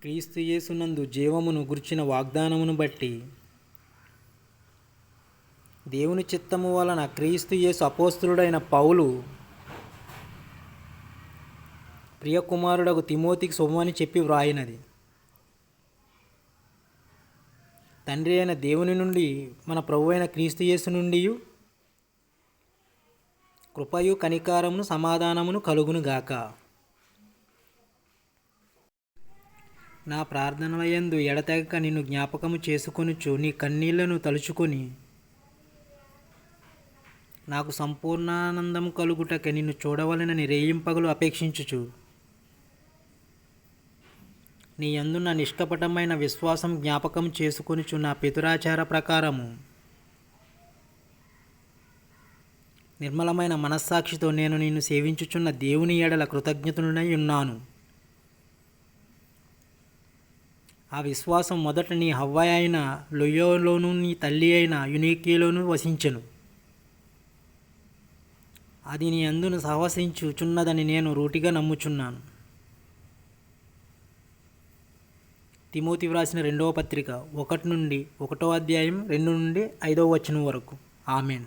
క్రీస్తు యేసునందు జీవమును గుర్చిన వాగ్దానమును బట్టి దేవుని చిత్తము వలన క్రీస్తు యేసు అపోస్తులుడైన పౌలు ప్రియకుమారుడకు తిమోతికి శుభమని చెప్పి వ్రాయినది. తండ్రి అయిన దేవుని నుండి మన ప్రభు అయిన క్రీస్తు యేసు నుండి కృపయు కనికారమును సమాధానమును కలుగును నా ప్రార్థనలయందు ఎడతెగక నిన్ను జ్ఞాపకము చేసుకొనుచు నీ కన్నీళ్ళను తలుచుకొని నాకు సంపూర్ణానందం కలుగుటక నిన్ను చూడవలనని రేయింపగలు అపేక్షించుచు. నీ యందు నా నిష్కపటమైన విశ్వాసం జ్ఞాపకం చేసుకొనుచు నా పితురాచార ప్రకారము. నిర్మలమైన మనస్సాక్షితో నేను నిన్ను సేవించుచున్న దేవుని ఎడల కృతజ్ఞతనునై ఉన్నాను. ఆ విశ్వాసం మొదట నీ హవ్వ అయిన లొయోలోను నీ తల్లి అయిన యునీకీలోను వసించెను. అది నీ అందును సహవసించుచున్నదని నేను రూటిగా నమ్ముచున్నాను. తిమోతి వ్రాసిన రెండవ పత్రిక ఒకటి నుండి ఒకటో అధ్యాయం రెండు నుండి ఐదవ వచనం వరకు. ఆమెన్.